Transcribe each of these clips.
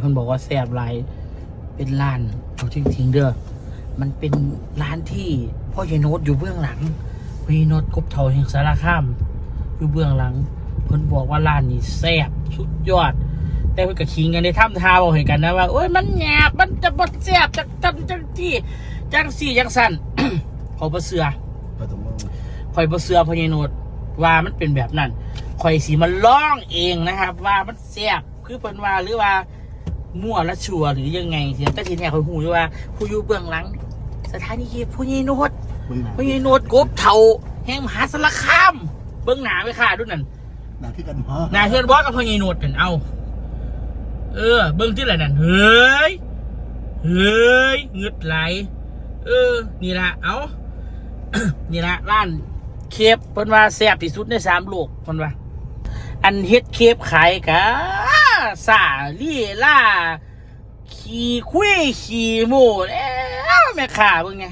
เพิ่นบอกว่าแซ่บหลายเป็นร้านเอาจริงๆเด้อมันเป็นร้านที่พ่อใหญ่โน้ตอยู่เบื้องหลังพ่อใหญ่โน้ตกบเทาแห่งสารคาม อยู่เบื้องหลังเพิ่นบอกว่าร้านนี้แซ่บสุดยอด แต่เพิ่นก็ขิงกันในถ้ำทาบอกเห็นกันนะว่าโอ้ยมันแหบมันจะบ่แซ่บจักจังจังที่จังสี่จังสั่นเขาบ่เสือปฐมวงศ์ข่อยบ่เสือพญาโนดว่ามันเป็นแบบนั้นข่อยสีมันล่องเองนะครับ ว่ามันแซ่บคือเพิ่นว่าหรือว่า มั่วและชัวหรือยังไงเสียแต่ทีเนี้ยข่อยหูอยู่ว่า ผู้อยู่เบื้องหลัง สถานีพญาโนดมึงหนาพญาโนดกบเฒ่าแห่งมหาสารคาม เบื้องหน้าไว้ค่ะดูนั่นหนาที่กันพ่อหน้าเฮือนบ่กับพญาโนดกันเอา เออ เบิ่งที่ไหนนั่นเฮ้ยเฮ้ยเงึดไหล เออ นี่ละเอานี่ละร้านเคปเพิ่นว่าแซ่บที่สุดในสามโลกเพิ่นว่า อันเฮ็ดเคปขายกะ สาลี่ล่า ขี่คุยขี่โมแล้วแม่ค้าเบิ่งไง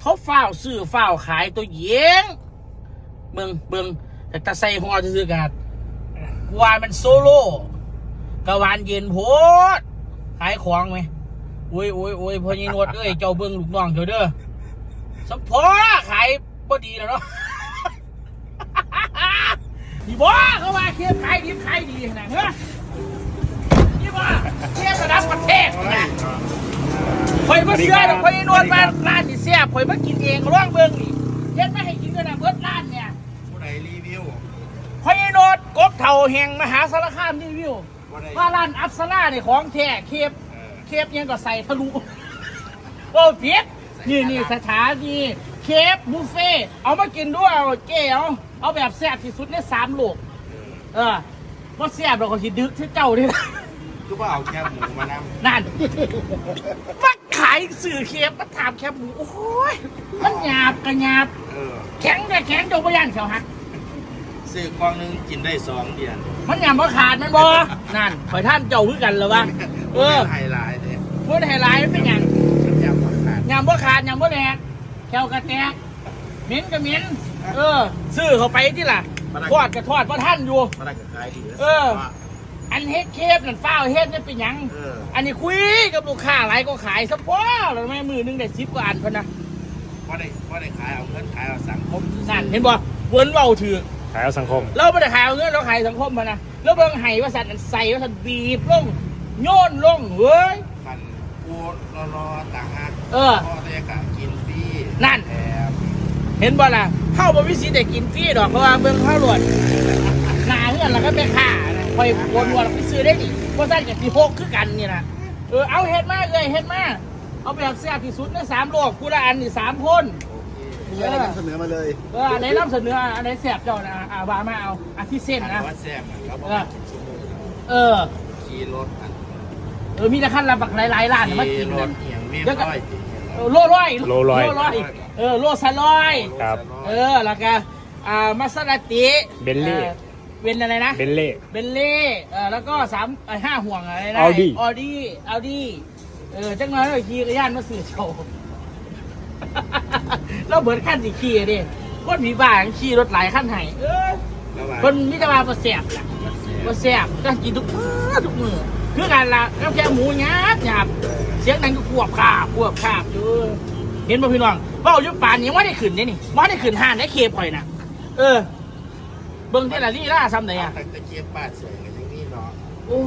เขาเฝ้าวซื้อเฝ้าขายตัวเย้งเบิ่งเบิ่งแต่ตาใส่หัวซื่อๆกันวานมันโซโล่กะวานเย็นโพดขายของไหมโอ้ยโอ้ยโอ้ยพ่อยีนวดเอ้ยเจ้าเบิ่งลูกน้องเจ้าเด้อสมพอขายบ่ดีแล้วเนาะนี่บ่เขาว่าเคียบขายดีขายดีนะเฮ้ยนี่ว่า เทียบระดับประเทศนะข่อยมาเชื่อดอกข่อยนวดมาร้านนี่เสียบข่อยมากินเองร่องเบิ่งนี่เฮ็ดมาให้กินด้วยนะเบิดร้านเนี่ยผู้ใดรีวิวข่อยนวดกบเท่าแห่งมหาสารคามรีวิวว่าร้านอัปสราเนี่ยของแท้เคปเคปยังก็ใส่ทะลุโอ้เพียนี่นี่สถานีเคปบุฟเฟ่เอามากินด้วยเอาเจ๊เอาเอาแบบแซ่บที่สุดในสามโลกเออว่าแซ่บเราก็สิดึกที่เจ้านี่ นะคือว่าเอาแค่หมูมานำนั่นมาขายสื่อเคปมาถามแคบหมูโอ้ยมันหยาบกระหยาบเออแข็งแต่แข็งจงพยานเขาหักซื้อกล่องหนึงกินได้สองเดือนมันหยาบมาขาดมันบอนั่นข่อยท่านเจ้าคือกันเหรอวะเออไฮไลท์เนี่ยพูดไฮไลท์มันเป็นหยังมันยำมาขาดหยาบมาขาดหยาบมาแหลกแควกระแตกเหม็นก็เหม็นเออ ซื้อเขาไปที่ล่ะทอดก็ทอดเพราะท่านอยู่มาได้กับขายดีแล้วเออ อันเฮ็ดเคปนั่นฟ้าวเฮ็ดนี่เป็นหยัง เออ อันนี้คุยกับลูกค้าหลายก็ขายซะพ่อแล้วแม่มือหนึงได้สิบกว่าอันพนนะว่าได้ว่าได้ขายเอาเงินขายเอาสังคมนั่นเห็นบ่เวินเว้าถือ ขายเอาสังคม เราไม่ได้ขายเอาเงินเราขายสังคมมานะแล้วเบิ่งไห้ว่าสัตว์อันใส่ว่าสัตว์บีบลงโยนลงเว้ยคันกูรอรอๆต่างหากเออพ่อได้กะกินฟรีนั่น แถมเห็นบ่ล่ะเข้าบ่มีสิทธิ์ได้กินฟรีดอกเพราะว่าเบิ่งเข้าหลวดหนาเฮือนแล้วก็ไปฆ่านะ คอยวนวนแล้วไปซื้อได้ดิว่าซั่นกับสิโพกคือกันนี่นะเออเอาเฮ็ดมาเลยเฮ็ดมาเอาแบบแซ่บที่สุดในสามโลกกูละอันนี่สามคนโอเคมีอะไรกันเสนอมาเลยเอออันไหนนำเสนออันไหนแซ่บเจ้านะอ่าว่ามาเอาอันที่เส้นอันนะว่าแซ่บอะครับเออกินสมุนเออขี่รถอันเออมีแต่ขั้นระบักหลายๆร้านน่ะมาขี่กินรกัถนเอียงเมียเดี๋ยวก็ร้อยติเออโลร้อยโลร้อยโลร้อยเออโลสลอยครับ เออแล้วก็อ่ามาสลาติเบลลี่อ่อ เป็นอะไรนะ เบลเล่ เบลเล่เออแล้วก็สามเอ่อห้าห่วงอะไรนะ Audi ออดี้ออดี้เออจังน้อยเลยขี่กระยานมาสื่อโชว์แล้วเบิร์ดขั้นสิขี่ดิคนมีบ้านขี่รถหลายขั้นไห้เออระหว่างคนมิตรบาประเสียบล่ะประเสียบก็กินทุกมื้อทุกมือคือกันละแล้วแค่หมูหยาบหยาบเสียงดังก็ขวบขาบขวบขาบอยู่เห็นป่ะพี่น้องว่าเอายุป่านยังไม่ได้ขึ้นเนี่ยนี่ไม่ได้ขึ้นห้านได้เคปข่อยนะเออ เบิ่งที่ละลี่ล่าซ้ำไหนอะตั้งแต่เกียบป้าเฉยกันอย่างนี้เนาะโอ้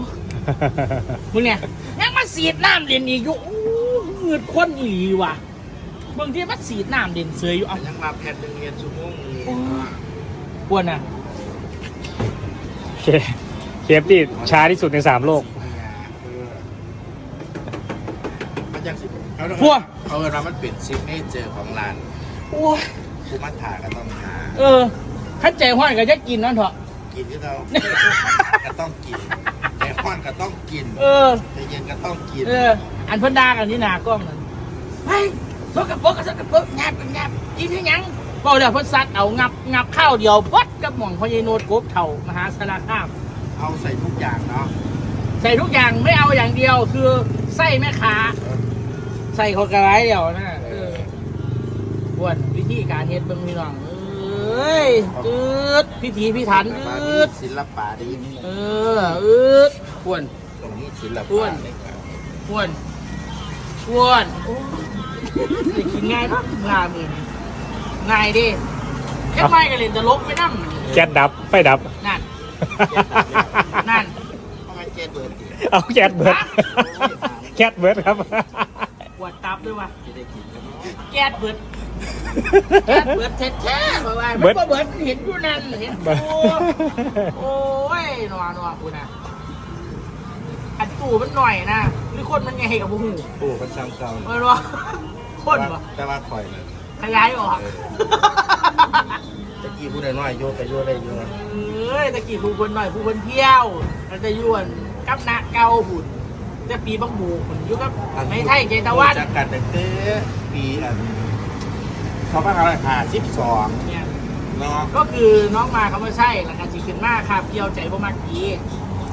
มึงเนี่ยยังมาสีดน้ำเด่นอีกอยู่โอ้เหงือดคนอีหลีว่ะเบิ่งที่มันสีดน้ำเด่นเสยอยู่แต่เอายังมาแผ่นหนึ่งเรียนชั่วโมงนี้โอ้ปวดน่ะเคเคฟที่ช้าที่สุดในสามโลกมันยังสิเขาพวกเขาเรียกว่ามันเป็นซิกเนเจอร์ของร้านโอ้ยคูมัตถาก็ต้องหาเออ ขันใจห้อยก็จะกินนั่นเถอะ กินที่เราก็ต้องกินแต่ห้อนก็ต้องกินเออแต่เย็นก็ต้องกินเออ อันเพิ่นด่ากันนี่หนากล้องนั่นไปสกปรกก็สกปรกงับกันงับกินให้หยังเบาเดี๋ยวเพิ่นซัดเอางับงับข้าวเดียวปัดกับหม่องพญาโนดกบเถ่ามหาสารคามเอาใส่ทุกอย่างเนาะใส่ทุกอย่างไม่เอาอย่างเดียวคือไส้แม่ค้าใส่เขากระไรเดียวนะเออปวดวิธีการเฮ็ดเบิ่งพี่น้องเอ้ ยอืดพิธีพิถันแบบว่าอืมีดศิลปะดีเอออืดปวนตรงนี้ศิลอ้วปะนในการอ้วนอ้วนโอ้ยกินง่ายปะงามือง่ายดิแค่ไม่กันเลยจะลบไปนั่งแก๊สดับไฟดับ นั่น นั่นทำไมเจนเบิร์ดเอาแก๊สเบิร์ดแก๊สเบิร์ดครับปวดตับด้วยวะจะได้กินกันเนาะแก๊สเบิด แก๊สเบิดแท้ๆเพราะว่ามันเบิดก็เบิดเห็นอยู่นั่นเห็นกูโอ้ยหนอหนอกูนะอันตู่มันหน่อยนะหรือคนมันไงกับบูหูปูกันซ้ำเก่าเออวะคนวะแต่ว่าคอยเลยขยายออกตะกี้พูดน้อยๆโยกไปโยกได้อยู่นะเอ้ยตะกี้ผู้คนหน่อยผู้คนเที่ยวมันจะยวนกับนาเกาหุ่นจะปีบังบูหุ่นอยู่กับไม่ไทยเจตะวันจากกันแต่เต้ปีอัน เขาบ้านอะไรหาสิบสองเนี่ยเนาะก็คือน้องมาเขาไม่ใช่หลังการสิขึ้นมากครับเกี่ยวใจบ่มากกี้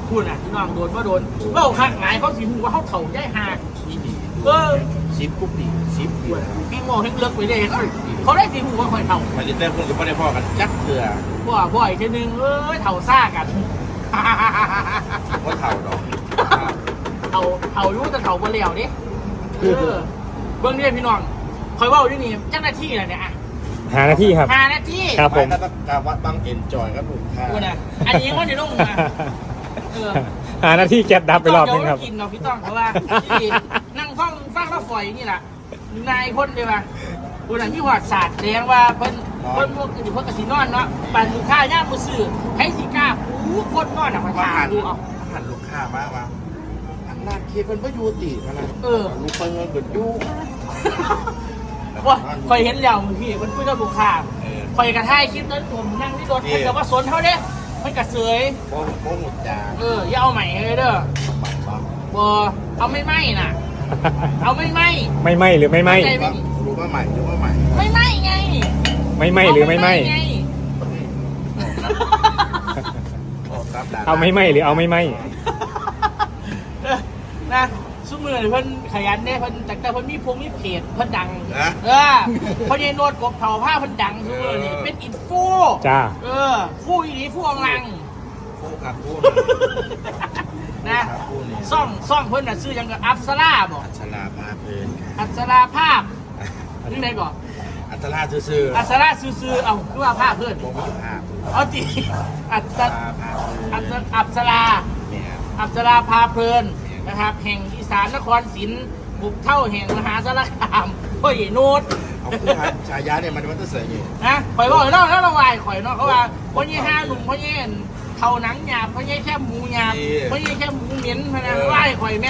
พูดน่ะที่น้องโดนว่าโดนเบ้าข้างหงายเขาสิหูว่าเขาเถ่าได้หากนี่ดีเออสิบกุ๊บดีสิบเดียวแห้งโง่แห้งเลิกไปเลยเขาได้สิหูว่าคอยเถ่าผลิตได้เพิ่งจะไม่ได้พ่อกันจักเถื่อบ่บ่อยทีนึงเอ้ยเถ่าซ่ากันว่าเท่าดอกเถ่าเถ่ารู้แต่เถ่าบ่เหลียวดิเออเบื้องนี้พี่น้อง คอยเว่าอยู่นี่เจ้าหน้าที่อะไรเนี่ยอะหาหน้าที่ครับ หาหน้าที่ครับผมแล้วก็กาวัดบังเอ็นจอยกับลูกค้ากูน่ะอันนี้ว่าเดี๋ยวลงมาเออหาหน้าที่แก๊สดับไปรอบนึงครับเดี๋ยวกินเนาะพี่ต้องเพราะว่าที่นั่งฟังฟังแล้วฝอยอย่างนี่แหละนายพ่นเลยว่ะกูน่ะมีหอดศาสตร์แสดงว่าเพิ่นเพิ่นพวกอื่นเพิ่นกสินอนเนาะปั่นลูกค้าย่ามมือซื้อให้สิกล้าหูคนนอนอะมาว่าถาหัมนดูเอาหันลูกค้ามาว่าอันร้านเคเป็นพยูติพะนะเออลูกไปเงินเกิดยู ว่าคอยเห็นแล้วมึงพี่มันพูดกับลูกค้าเออคอยกระท่ายคลิปนั้นผมนั่งที่รถนี่มันกับว่าสนเขาเด้มันกระเสยโป้งโป้งหมดจานเอออย่าเอาใหม่เลยเด้อบังบังบอเอาไม่ไหมน่ะ เอาไม่ไหมไม่ไหมหรือไม่ไหมไม่บังรู้ว่าใหม่รู้ว่าใหม่ ไม่ไหมไง ไม่ไหมหรือไม่ไหมไงออกครับดาราเอาไม่ไหมหรือเอาไม่ไหมเออนะ ซุ้มมือเพิ่นขยันเนี่ยเพิ่นแต่แต่เพิ่นมีพวงมีเพจเพิ่นดัง นะ เออเพราะยายโนดกบเผาผ้าเพิ่นดังซุ้มมือนี่เป็นอินฟูจ้า เออฟูอีนี้ฟูอองลังคู่กับคู่นะคู่เนี่ย ซ่องซ่องเพิ่นน่ะซื้อหยังกับอัปสราบอกอัชราภาเพลินอัปสราภาพนี่ไหนก่อนอัชราซื่อๆอัปสราซื้อๆเอาคือว่าภาพเพิ่นโมมีภาพเอาติอัปสอัราภาพอัปสอัปสราเนี่ยอัปสราพาเพลิน นะครับ แห่งอีสานนครศรีบุกเท่าแห่งมหาสารคามพ่อใหญ่โนดเอาคู่ชายาเนี่ยมันมันจะเสียอยู่นะข่อยบอกเนาะแล้วเราวายข่อยเนาะเขาว่าพ่อใหญ่ห้าหนุ่มพ่อใหญ่เท่าหนังหยาบพ่อใหญ่แค่หมูหยาบพ่อใหญ่แค่หมูเหม็นพะนะวายข่อยไหม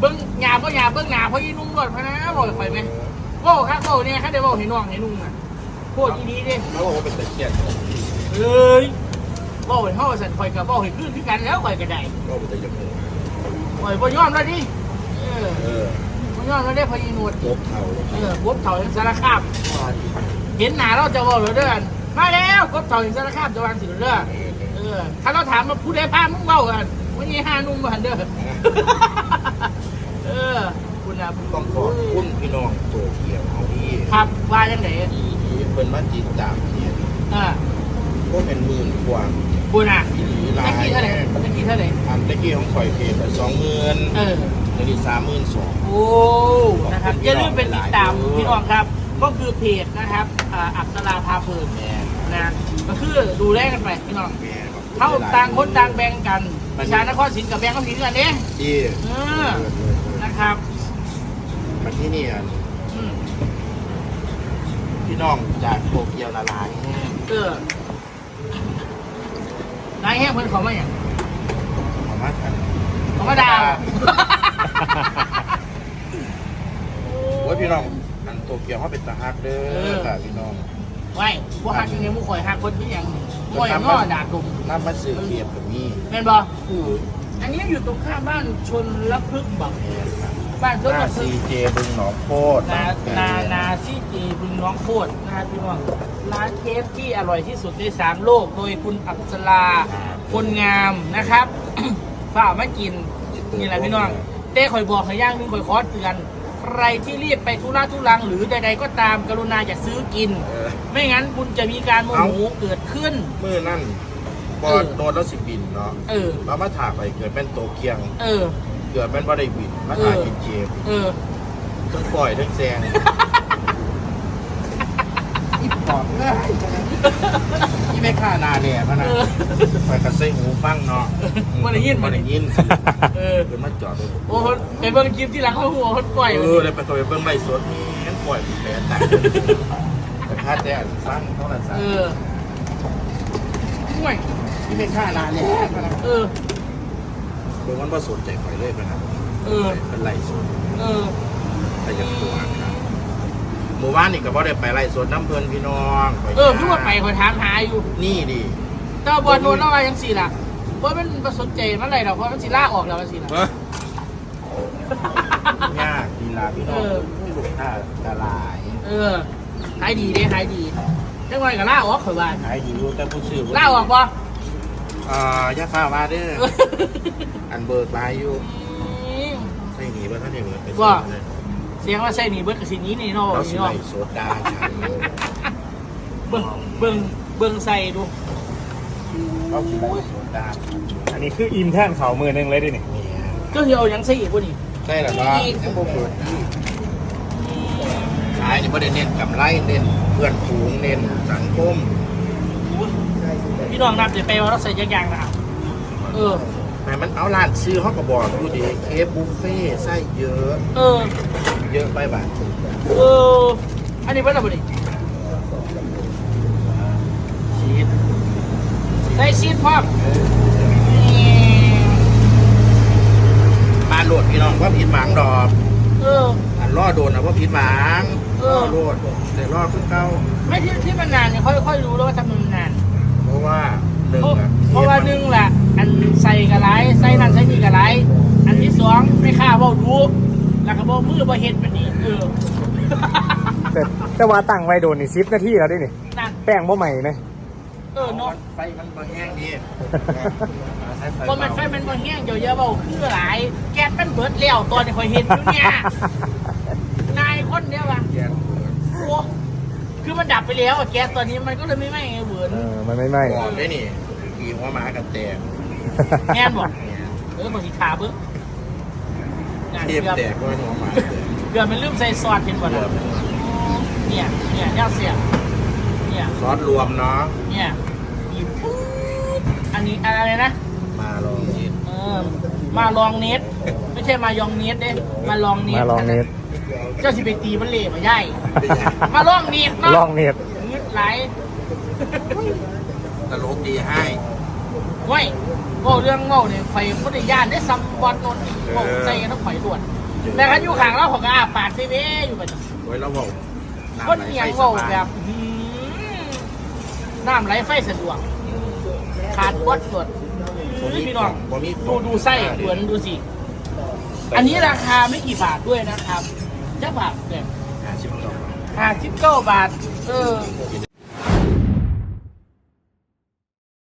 เบิ้งหยาบก็หยาบเบิ้งหนาพ่อใหญ่นุ่มรวดพะนะบอกข่อยไหมโว้ครับโว้เนี่ยข้าได้บอกให้น้องให้นุ่งอะโคตรดีๆดิแล้วบอกว่าเป็นตะเคียนเอ้ยบอกให้เฮาสั่นข่อยกับบอกให้ขึ้นที่กันแล้วข่อยก็ได้ก็เป็นตะยม ข่อยบ่ยอมแล้วดิเออเออบ่ยอมแล้วได้พ่อใหญ่นวดลบเท่าเออกบเถาแห่งสารคามเห็นหน้าเราจะบอกเหรอเด้อนมาแล้วกบเถาแห่งสารคามจะวางสิเหรอเด้อเออถ้าเราถามมาผู้ใดพามึงเบ้ากันวันนี้ห้านุ่มมาหันเด้อเออคุณนะต้องขอบคุณพี่น้องโตเกียวเอาที่ครับว่าจังไหนที่เป็นมาจิตตามเนี่ยเออก็เป็นหมื่นกว่า คุณอะอีหลีหลาตะยกี้เท่าไหร่ตะกี้เท่าไหร่อันตะกี้ของข่อยเพจไปสองหมื่นเอออันนี้สามหมื่นสอง โอ้ นะครับ อย่าลืมเป็นติดตามพี่น้องครับ ก็คือเพจนะครับอ่าอักษราพาเพลินแม่นะก็คือดูแลกันไปพี่น้อง แม่เท่าต่างคนต่างแบ่งกัน ประชานครศรีกับแบ่งก็ผิดกันเด้ที่ เออนะครับมาที่นี่อะอืมพี่น้องจากโตเกียวละลายเออ นายแห้งเพิ่นเขามาอย่างขอมากันเขามาดาวโอ้ยพี่น้อง อันโตเกียวเขาเป็นตาฮักเด้อค่ะพี่น้องไว้พวกหักยังไงมูข่อยหักคนที่อย่างข่อยง้อด่าตุ่มน้ำมันสื่อเกียบแบบนี้แม่นบออันนี้อยู่ตรงข้ามบ้านชนละพึกษ์บอก บ้านชหนน้าละพึซีกษ์เจบึงหนองโคตรนานานาซี่จีบึงน้องโคตรนะครับพี่น้องร้านเคฟที่อร่อยที่สุดในสามโลก โดยคุณอับสราคนงามนะครับฝากมากินนี่แหละพี่น้องเต้ข่อยบอกให้ย่างหนึงข่อยขอเตือนใครที่รีบไปทุระทุรังหรือใดๆก็ตามกรุณาอย่าซื้อกินเออไม่งั้นคุณจะมีการโมโหเกิดขึ้นมือนั่นผบอลโดนแล้วสิบินเนาะเออมามาถ่าไปเกิดเป็นโตเกียง เออ เกิดเป็นว่าได้บินมาถ่ายกินเจมเออทั้งปล่อยทั้งแซงอีปอบเลยอีไม่ค่านาเนี่ยพะนะเออไปกระเซ็งหูฟังเนาะบ่ได้ยินบ่บ่ได้ได้ยิยินนเออเดินมาจอดเลยโอ้โหไปเบิ่งคลิปที่หลังเขาหัวเขาปล่อยเออเลยไปตัวไปเบิ่งไล่สดนี่งั้นปล่อยแผลแตกแต่ค่าแต่ฟังเท่านั้นซะเออห่วยอีไม่ค่านาเนี่ยพะนะเออ เบิ่งมันบ่สนใจข่อยเลยพะนะเออเป็นไล่สดเออไปยังตัวครับหมู่บ้านนี่ก็บ่ได้ไปไล่สดน้ำเพิ่นพี่น้องข้ยเออพี่ว่าไปคอยถามหาอยู่นี่ดิแต่ว่าบอลโดนเอาไว้ยังสี่ล่ะว่ามันประสนใจมันอะไรหรอกเพราะมันสิล่าออกแล้วมันสิล่ะเอ้ยากดีลาพี่น้องเออลูกค้าตลายเออขายดีเด้ขายดีจังหวะก็ล่าออกข่อยว่าขายดีอยู่แต่ผู้ซื้อบ่ล่าออกปะ อ่าอย่าฟ้ามาเด้อ อันเบิกลายอยู่ใช่หนีบ่ท่านเองไปซื้อว่าเลยเสียงว่าใช่นี่เบิร์ดกับสินี้นี่เนาะเราสินี่เนาะไล่โซดาฉันเบิ่งเบิ่งเบิ่งใส่ดูเราสิไล่โซดาอันนี้คืออิ่มแท่นเขามือหนึงเลยดินี่เนี่ยก็คือเอาหยังใส่อีกวะนี่ใช่แล้วเนาะยังบ่เปิดที่ขายนี่บ่ได้เน้นกำไรเน้นเพื่อนฝูงเน้นสังคม พี่น้องนับเดี๋ยวไปว่าเราใส่ยักอย่างนะครับเออแต่มันเอาร้านซื้อเขาก็บอกอยู่ดีเคฟบุฟเฟ่ไส้เยอะ เออ เยอะไปบ่าเออ อันนี้เบิร์ดอะไรบ่นี่ชีสใส่ซีดพร้อมมาโหลดพี่น้องว่าผิดหวังดอกเออ อันล่อโดนนะว่าผิดหวังเออ ล่อโลดแต่ล่อขึ้นเก้าไม่ที่ที่มันนานเนี่ยค่อยค่อยรู้แล้วว่าทำไมมันนานเพราะ ว่าหนึ่งเพราะอะเพราะว่าหนึ่งแหละอันใส่กระไรใส่นั่นใส่นี่กระไรอันที่สองไม่ค่าเว่าดูแล้วก็บอกมือบ่เห็นแบบนี้เออแต่แต่ว่าตั้งไว้โดนนี่ซิปนาทีแล้วดินี่ นั่นแป้งบ่ใหม่ไหมเออเนาะไฟมันมาแห้งดีเพราะมันไฟมันบ่แห้งเดี๋ยวเยอะเบาคือหลาย แก๊สมันเบิดแล้วตอนที่คอยเห็นอยู่เนี่ยนายคนเนี้ยว่ะแก๊สโอ้ คือมันดับไปแล้วอะแก๊สตอนนี้มันก็เลยไม่ไหม้ไงเหมือนเออมันไม่ไหม้ ก่อนได้นี่ขี่หัวหมากันแตกแง่นบ่เนี่ยเออบางทีขาเบิ้งงานเทีเกืยอบบแตกก็หัวหมาแตกเกือบมันลืมใส่ซอสเห็นบ่นะเนี่ยเนี่ยย่าเสียเนี่ยซอสรวมเนาะเนี่ยหยิบปุ๊บอันนี้อะไรนะ มาลองนิดเออมาลองเน็ตไม่ใช่มายองเน็ตเด้มาลองเน็ตมาลองเน็ตเจ้าสิไปตีมันเละมาใหญ่ มาลองเน็ตเนาะลองเน็ตงึดไหลตลกดีให้ไว้เว่าเรื่องเมาเนี่ยไฟพุทธญาณได้ซัมบอลนนท์เว่าใจกันต้องข่อยด่วนแต่คันอยู่ข้างเราผมก็อาปากเซเว่อยู่ประจำไว้แล้วบอกคนเอียงเว่าแบบอื้อหือน้ำไหลไฟสะดวก ขาดวัดส่วนพี่น้องบ่มีดูดูไส้เหมือนดูสิ อันนี้ราคาไม่กี่บาทด้วยนะครับเจ้าบาทเนี่ย ห้าสิบดอก ห้าสิบเก้าบาท เออ